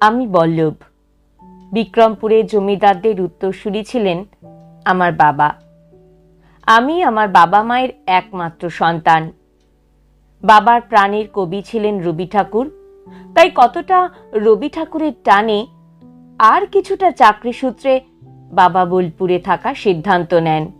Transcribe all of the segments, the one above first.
আমি বল্লভ। বিক্রমপুরে জমিদারদের উত্তরসূরি ছিলেন আমার বাবা। আমি আমার বাবা মায়ের একমাত্র সন্তান। বাবার প্রাণের কবি ছিলেন রবি ঠাকুর। তাই কতটা রবি ঠাকুরের টানে আর কিছুটা চাকরি সূত্রে বাবা বোলপুরে থাকা সিদ্ধান্ত নেন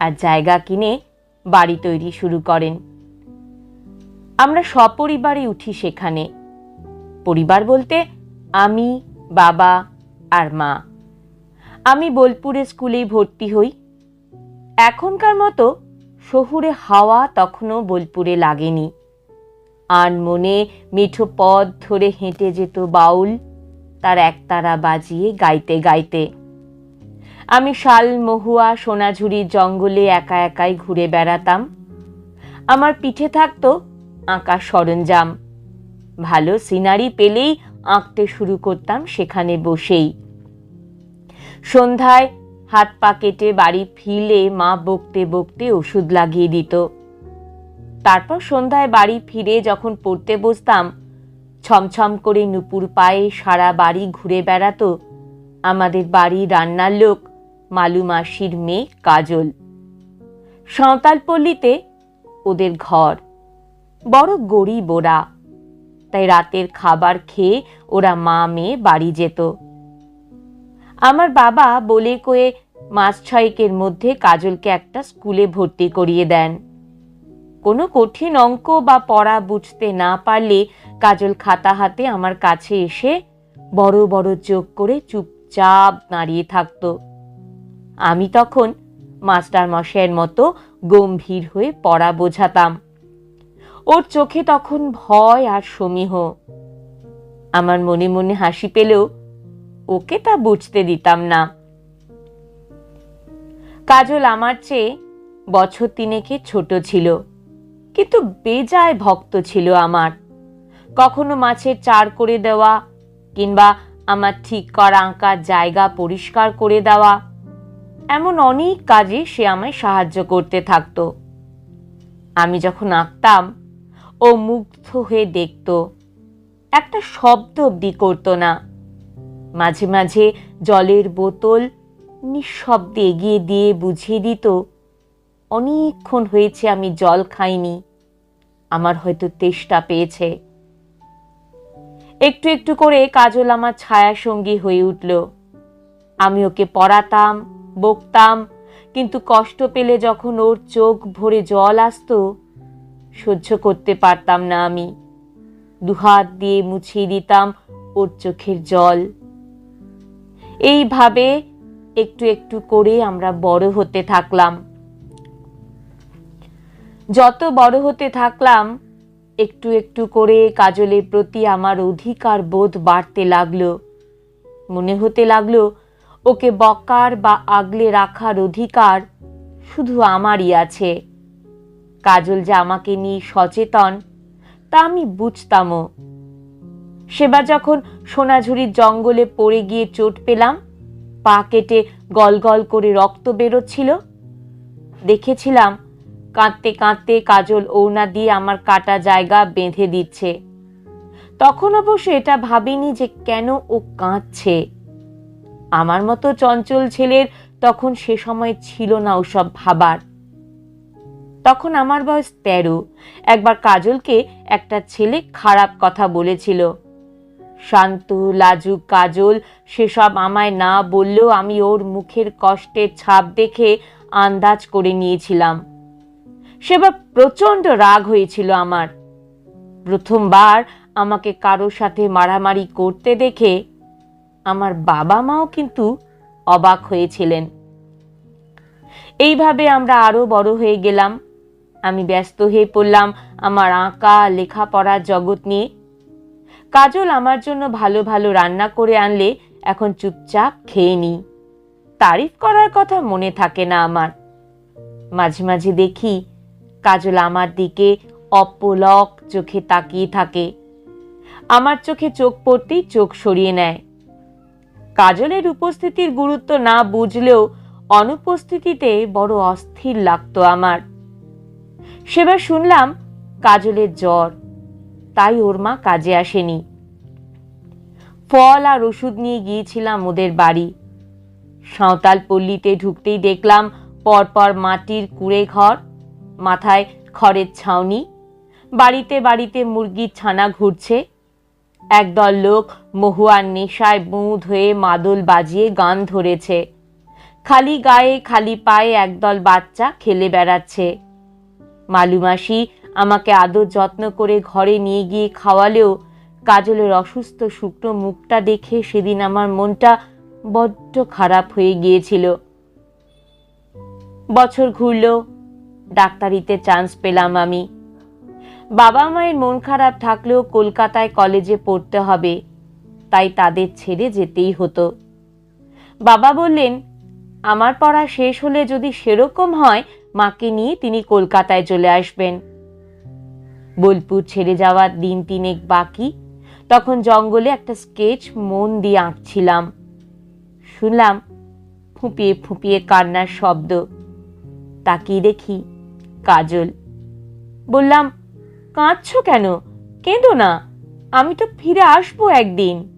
আর জায়গা কিনে বাড়ি তৈরি শুরু করেন। আমরা সপরিবারে উঠি সেখানে। পরিবার বলতে আমি, বাবা আর মা। আমি বোলপুরে স্কুলেই ভর্তি হই। এখনকার মতো শহুরে হাওয়া তখনও বোলপুরে লাগেনি। আন মনে মিঠো পথ ধরে হেঁটে যেত বাউল, তার একতারা বাজিয়ে গাইতে গাইতে। আমি শাল, মহুয়া সোনাঝুরির জঙ্গলে একা একাই ঘুরে বেড়াতাম। আমার পিঠে থাকতো আঁকা সরঞ্জাম। ভালো সিনারি পেলেই আঁকতে শুরু করতাম সেখানে বসেই। সন্ধ্যায় হাত পা কেটে বাড়ি ফিরলে মা বকতে বকতে ওষুধ লাগিয়ে দিত। তারপর সন্ধ্যায় বাড়ি ফিরে যখন পড়তে বসতাম, ছমছম করে নুপুর পায়ে সারা বাড়ি ঘুরে বেড়াতো আমাদের বাড়ি রান্নার লোক, মালু মাসির মেয়ে কাজল। সাঁওতালপল্লীতে ওদের ঘর। বড় গরিব ওরা। তাই রাতের খাবার খেয়ে ওরা মা মেয়ে বাড়ি যেত। আমার বাবা বলে কয়ে মাস ছয়েকের মধ্যে কাজলকে একটা স্কুলে ভর্তি করিয়ে দেন। কোনো কঠিন অঙ্ক বা পড়া বুঝতে না পারলে কাজল খাতা হাতে আমার কাছে এসে বড় বড় চোখ করে চুপচাপ দাঁড়িয়ে থাকতো। আমি তখন মাস্টার মশাইয়ের মতো গম্ভীর হয়ে পড়া বোঝাতাম। ওর চোখে তখন ভয় আর সমীহ। আমার মনে মনে হাসি পেলেও ওকে তা বুঝতে দিতাম না। কাজল আমার চেয়ে বছর তিনেকে ছোট ছিল, কিন্তু বেজায় ভক্ত ছিল আমার। কখনো মাছের চার করে দেওয়া কিংবা আমার ঠিক করা আঁকার জায়গা পরিষ্কার করে দেওয়া, এমন অনেক কাজে সে আমায় সাহায্য করতে থাকতো। আমি যখন আঁকতাম ও মুগ্ধ হয়ে দেখত। একটা শব্দ অব্দি করতো না। মাঝে মাঝে জলের বোতল নিঃশব্দে এগিয়ে দিয়ে বুঝিয়ে দিত, অনেকক্ষণ হয়েছে আমি জল খাইনি। আমার হয়তো তেষ্টা পেয়েছে। একটু একটু করে কাজল আমার ছায়া সঙ্গী হয়ে উঠল। আমি ওকে পড়াতাম, বকতাম, কিন্তু কষ্ট পেলে যখন ওর চোখ ভরে জল আসতো সহ্য করতে পারতাম না আমি। দুহাত দিয়ে মুছিয়ে দিতাম ওর চোখের জল। এইভাবে একটু একটু করে আমরা বড় হতে থাকলাম। যত বড় হতে থাকলাম, একটু একটু করে কাজলের প্রতি আমার অধিকার বোধ বাড়তে লাগল। মনে হতে লাগল, ওকে বকার বা আগলে রাখার অধিকার শুধু আমারই আছে। কাজল যে আমাকে নিয়ে সচেতন, তা আমি বুঝতামও। সেবার যখন সোনাঝুরির জঙ্গলে পড়ে গিয়ে চোট পেলাম, পা কেটে গল গল করে রক্ত বেরোচ্ছিল, দেখেছিলাম কাঁদতে কাঁদতে কাজল ওনা দিয়ে আমার কাটা জায়গা বেঁধে দিচ্ছে। তখন অবশ্য এটা ভাবিনি যে কেন ও কাঁদছে। আমার মতো চঞ্চল ছেলের তখন সে সময় ছিল না ওসব ভাবার। তখন আমার বয়স তেরো। একবার কাজলকে একটা ছেলে খারাপ কথা বলেছিল। শান্ত, লাজুক কাজল, সেসব আমায় না বললেও আমি ওর মুখের কষ্টের ছাপ দেখে আন্দাজ করে নিয়েছিলাম। সেবার প্রচণ্ড রাগ হয়েছিল আমার। প্রথমবার আমাকে কারোর সাথে মারামারি করতে দেখে আমার বাবা মাও কিন্তু অবাক হয়েছিলেন। এইভাবে আমরা আরও বড় হয়ে গেলাম। আমি ব্যস্ত হয়ে পড়লাম আমার আঁকা লেখাপড়ার জগৎ নিয়ে। কাজল আমার জন্য ভালো ভালো রান্না করে আনলে এখন চুপচাপ খেয়ে নিই। তারিফ করার কথা মনে থাকে না আমার। মাঝে মাঝে দেখি কাজল আমার দিকে অপলক চোখে তাকিয়ে থাকে। আমার চোখে চোখ পড়তেই চোখ সরিয়ে নেয়। কাজলের উপস্থিতির গুরুত্ব না বুঝলেও অনুপস্থিতিতে বড় অস্থির লাগতো আমার। সেবার শুনলাম কাজলের জ্বর। তাই ওর মা কাজে আসেনি। ফল আর ওষুধ নিয়ে গিয়েছিলাম ওদের বাড়ি। সাঁওতাল পল্লীতে ঢুকতেই দেখলাম পরপর মাটির কুড়ে ঘর, মাথায় খড়ের ছাউনি, বাড়িতে বাড়িতে মুরগির ছানা ঘুরছে। একদল লোক মহুয়ার নেশায় বুঁদ হয়ে মাদল বাজিয়ে গান ধরেছে। খালি গায়ে খালি পায়ে একদল বাচ্চা খেলে বেড়াচ্ছে। মালুমাসি আমাকে আদর যত্ন করে ঘরে নিয়ে গিয়ে খাওয়ালেও কাজলের অসুস্থ শুকনো মুখটা দেখে সেদিন আমার মনটা বড্ড খারাপ হয়ে গিয়েছিল। বছর ঘুরল, ডাক্তারিতে চান্স পেলাম আমি। বাবা মায়ের মন খারাপ থাকলেও কলকাতায় কলেজে পড়তে হবে, তাই তাদের ছেড়ে যেতেই হতো। বাবা বললেন, আমার পড়া শেষ হলে যদি সেরকম হয় মাকে নিয়ে তিনি কলকাতায় চলে আসবেন। বোলপুর ছেড়ে যাওয়ার দিন তিনেক বাকি। তখন জঙ্গলে একটা স্কেচ মন দিয়ে আঁকছিলাম। শুনলাম ফুঁপিয়ে ফুঁপিয়ে কান্নার শব্দ। তাকিয়ে দেখি কাজল। বললাম, কাঁদছো কেন? কেঁদো না। আমি তো ফিরে আসব একদিন।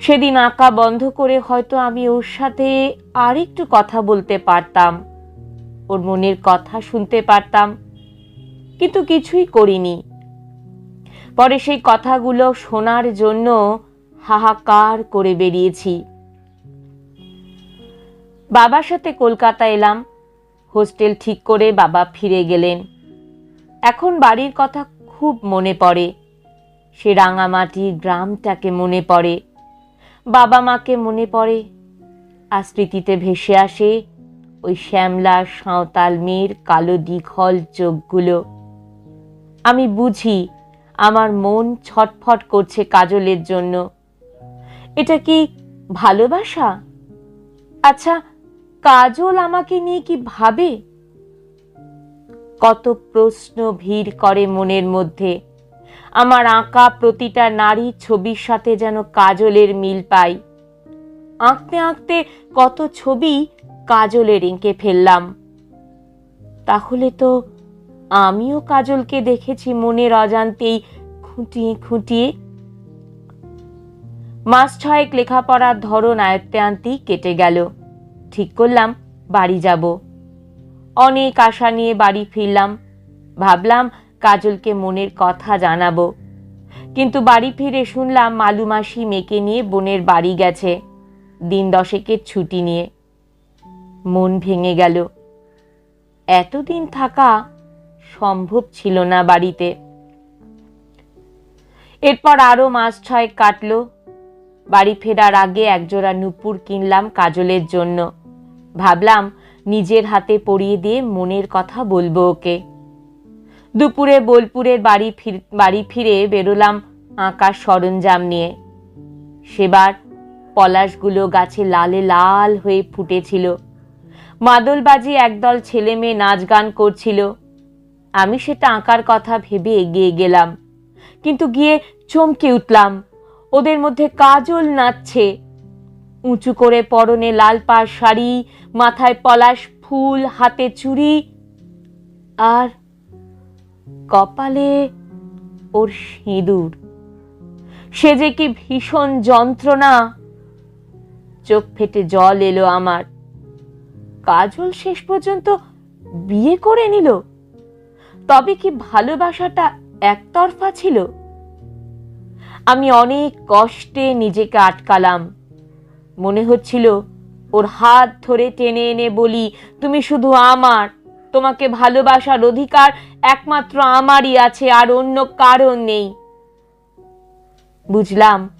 সেদিন আঁকা বন্ধ করে হয়তো আমি ওর সাথে আরেকটু কথা বলতে পারতাম। ওর মনের কথা শুনতে পারতাম, কিন্তু কিছুই করিনি। পরে সেই কথাগুলো শোনার জন্য হাহাকার করে বেরিয়েছি। বাবার সাথে কলকাতা এলাম, হোস্টেল ঠিক করে বাবা ফিরে গেলেন। এখন বাড়ির কথা খুব মনে পড়ে, সে রাঙামাটি গ্রামটাকে মনে পড়ে। বাবা মাকে মনে পড়ে আর স্মৃতিতে ভেসে আসে ওই শ্যামলা, সাঁওতাল মেয়ের কালো দীঘল চোখগুলো। আমি বুঝি আমার মন ছটফট করছে কাজলের জন্য। এটা কি ভালোবাসা? আচ্ছা কাজল আমাকে নিয়ে কি ভাবে? কত প্রশ্ন ভিড় করে মনের মধ্যে। আমার আঁকা প্রতিটা নারী ছবির সাথে যেন কাজলের মিল পাই। আঁকতে আঁকতে কত ছবি কাজলের এঁকে ফেললাম। তাহলে তো আমিও কাজলকে দেখেছি মনের অজান্তেই খুঁটিয়ে খুঁটিয়ে। মাস ছয়েক লেখাপড়ার ধরন আয়ত্তে আনতেই কেটে গেল। ঠিক করলাম, বাড়ি যাব। অনেক আশা নিয়ে বাড়ি ফিরলাম। ভাবলাম কাজলকে মনের কথা জানাব। কিন্তু বাড়ি ফিরে শুনলাম মালুমাসি মেয়েকে নিয়ে বোনের বাড়ি গেছে। দিন দশেকের ছুটি নিয়ে। মন ভেঙে গেল। এতদিন থাকা সম্ভব ছিল না বাড়িতে। এরপর আরও মাস ছয় কাটলো। বাড়ি ফেরার আগে একজোড়া নুপুর কিনলাম কাজলের জন্য। ভাবলাম নিজের হাতে পরিয়ে দিয়ে মনের কথা বলব ওকে। দুপুরে বোলপুরের বাড়ি ফির, বাড়ি ফিরে বেরোলাম আঁকার সরঞ্জাম নিয়ে। সেবার পলাশগুলো গাছে লালে লাল হয়ে ফুটেছিল। মাদলবাজি একদল ছেলে মেয়ে নাচ গান করছিল। আমি সেটা আঁকার কথা ভেবে এগিয়ে গেলাম, কিন্তু গিয়ে চমকে উঠলাম। ওদের মধ্যে কাজল নাচছে। উঁচু করে পরনে লাল পাড় শাড়ি, মাথায় পলাশ ফুল, হাতে চুড়ি। আর কপালে ওর সিঁদুর। সে যে কি ভীষণ যন্ত্রণা। চোখ ফেটে জল এলো আমার। কাজল শেষ পর্যন্ত বিয়ে করে নিল। তবে কি ভালোবাসাটা একতরফা ছিল? আমি অনেক কষ্টে নিজেকে আটকালাম। মনে হচ্ছিল, ওর হাত ধরে টেনে এনে বলি, তুমি শুধু আমার, তোমাকে ভালোবাসার অধিকার একমাত্র আমারই আছে, আর অন্য কারণ নেই। বুঝলাম,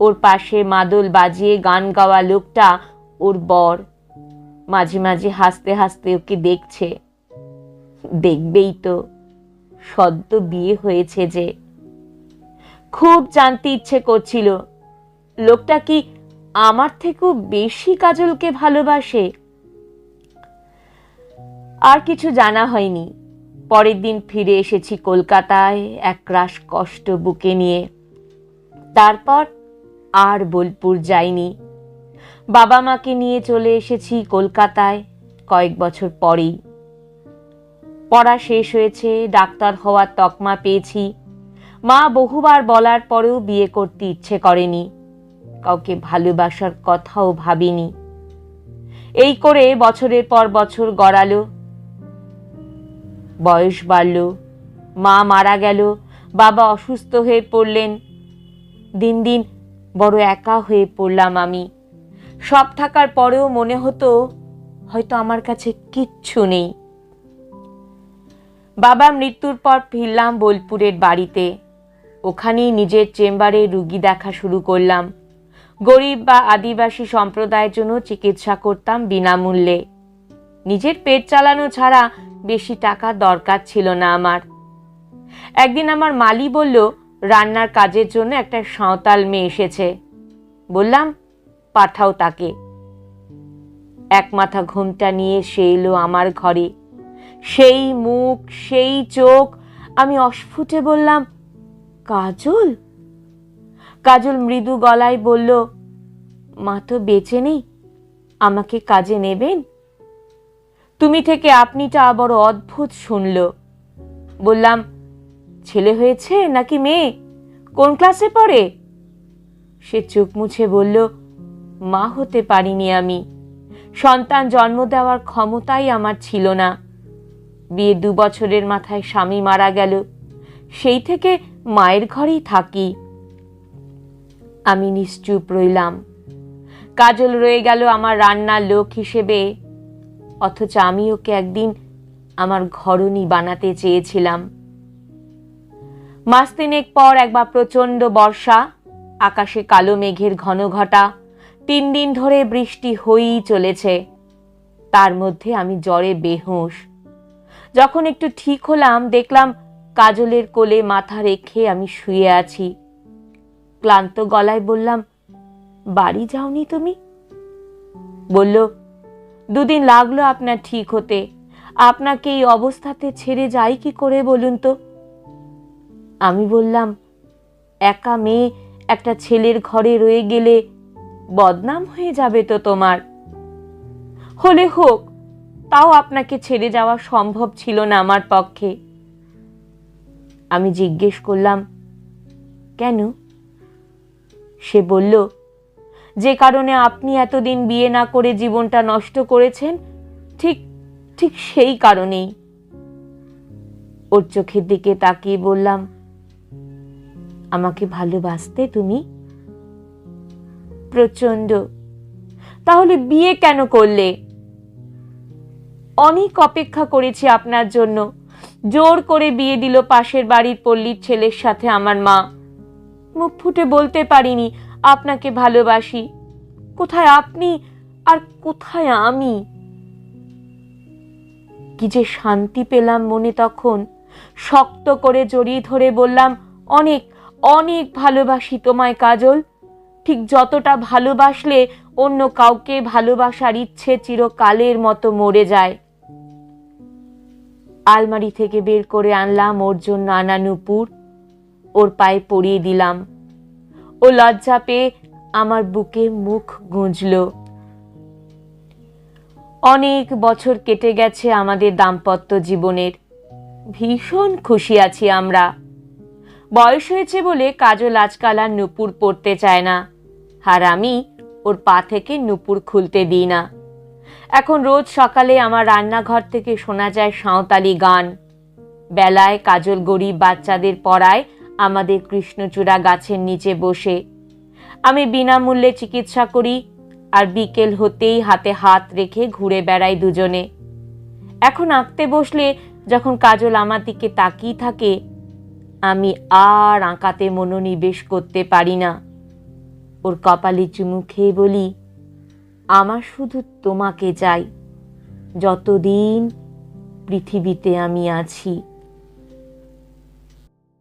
ওর পাশে মাদল বাজিয়ে গান গাওয়া লোকটা ওর বর। মাঝে মাঝে হাসতে হাসতে ওকে দেখছে। দেখবেই তো, সদ্য বিয়ে হয়েছে যে। খুব জানতে ইচ্ছে করছিল, লোকটা কি আমার থেকেও বেশি কাজলকে ভালোবাসে? আর কিছু জানা হয়নি। পরের দিন ফিরে এসেছি কলকাতায় একরাশ কষ্ট বুকে নিয়ে। তারপর আর বোলপুর যাইনি। বাবা মাকে নিয়ে চলে এসেছি কলকাতায় কয়েক বছর পরেই। পড়া শেষ হয়েছে, ডাক্তার হওয়ার তকমা পেয়েছি। মা বহুবার বলার পরেও বিয়ে করতে ইচ্ছে করেনি। কাউকে ভালোবাসার কথাও ভাবিনি। এই করে বছরের পর বছর গড়ালো। বয়স বাড়ল, মা মারা গেল, বাবা অসুস্থ হয়ে পড়লেন। দিন দিন বড় একা হয়ে পড়লাম আমি। সব থাকার পরেও মনে হতো হয়তো আমার কাছে কিচ্ছু নেই। বাবা মৃত্যুর পর ফিরলাম বোলপুরের বাড়িতে। ওখানেই নিজের চেম্বারে রুগী দেখা শুরু করলাম। গরিব বা আদিবাসী সম্প্রদায়ের জন্য চিকিৎসা করতাম বিনামূল্যে। নিজের পেট চালানো ছাড়া বেশি টাকা দরকার ছিল না আমার। একদিন আমার মালি বলল, রান্নার কাজের জন্য একটা সাঁওতাল মেয়ে এসেছে। বললাম পাঠাও তাকে। এক মাথা ঘুমটা নিয়ে সে এলো আমার ঘরে। সেই মুখ, সেই চোখ, আমি অস্ফুটে বললাম, কাজল? কাজল মৃদু গলায় বলল, মা তো বেঁচে নেই, আমাকে কাজে নেবেন? তুমি থেকে আপনিটা বড় অদ্ভুত শুনল। বললাম, ছেলে হয়েছে নাকি মেয়ে? কোন ক্লাসে পড়ে? সে চোখ মুছে বলল মা হতে পারিনি আমি। সন্তান জন্ম দেওয়ার ক্ষমতাই আমার ছিল না। বিয়ে দু বছরের মাথায় স্বামী মারা গেল। সেই থেকে মায়ের ঘরেই থাকি। আমি নিশ্চুপ রইলাম। কাজল রয়ে গেল আমার রান্নার লোক হিসেবে। অথচ আমি ওকে একদিন আমার ঘরণী বানাতে চেয়েছিলাম। মাস তিনেক পর একবার প্রচণ্ড বর্ষা, আকাশে কালো মেঘের ঘন ঘটা তিন দিন ধরে বৃষ্টি হয়েই চলেছে। তার মধ্যে আমি জ্বরে বেহুঁশ। যখন একটু ঠিক হলাম, দেখলাম কাজলের কোলে মাথা রেখে আমি শুয়ে আছি। ক্লান্ত গলায় বললাম, বাড়ি যাওনি তুমি? বলল, দুদিন লাগল আপনার ঠিক হতে। আপনাকে এই অবস্থাতে ছেড়ে যাই কি করে বলুন তো? আমি বললাম, একা মেয়ে, একটা ছেলের ঘরে রয়ে গেলে বদনাম হয়ে যাবে তো তোমার। হলে হোক, তাও আপনাকে ছেড়ে যাওয়া সম্ভব ছিল না আমার পক্ষে। আমি জিজ্ঞেস করলাম, কেন? সে বলল, যে কারণে আপনি এতদিন বিয়ে না করে জীবনটা নষ্ট করেছেন, ঠিক ঠিক সেই কারণেই। ওর চোখের দিকে তাকিয়ে বললাম, আমাকে ভালোবাসতে তুমি প্রচণ্ড তাহলে বিয়ে কেন করলে? অনেক অপেক্ষা করেছি আপনার জন্য। জোর করে বিয়ে দিল পাশের বাড়ির পল্লীর ছেলের সাথে আমার মা। মুখ ফুটে বলতে পারিনি, আপনাকে ভালোবাসি। কোথায় আপনি? আর কোথায় আমি? কি যে শান্তি পেলাম মনে তখন। শক্ত করে জড়িয়ে ধরে বললাম, অনেক অনেক ভালোবাসি তোমায়, কাজল। ঠিক যতটা ভালোবাসলে অন্য কাউকে ভালোবাসার ইচ্ছে চিরকালের মতো মরে যায়। আলমারি থেকে বের করে আনলাম, ওর জন্য আনা নুপুর। ওর পায়ে পরিয়ে দিলাম। ও লজ্জা পেয়ে আমার বুকে মুখ গুঁজল। অনেক বছর কেটে গেছে আমাদের দাম্পত্য জীবনের। ভীষণ খুশি আছি আমরা। বয়স হয়েছে বলে কাজল আজকাল আর নুপুর পড়তে চায় না। আর আমি ওর পা থেকে নুপুর খুলতে দিই না। এখন রোজ সকালে আমার রান্নাঘর থেকে শোনা যায় সাঁওতালি গান। বেলায় কাজল গরিব বাচ্চাদের পড়ায় আমাদের কৃষ্ণচূড়া গাছের নিচে বসে। আমি বিনামূল্যে চিকিৎসা করি আর বিকেল হতেই হাতে হাত রেখে ঘুরে বেড়াই দুজনে। এখন আঁকতে বসলে যখন কাজল আমার দিকে তাকিয়ে থাকে, আমি আর আঁকাতে মনোনিবেশ করতে পারি না। ওর কপালে চুমু খেয়ে বলি আমার শুধু তোমাকে চাই। যতদিন পৃথিবীতে আমি আছি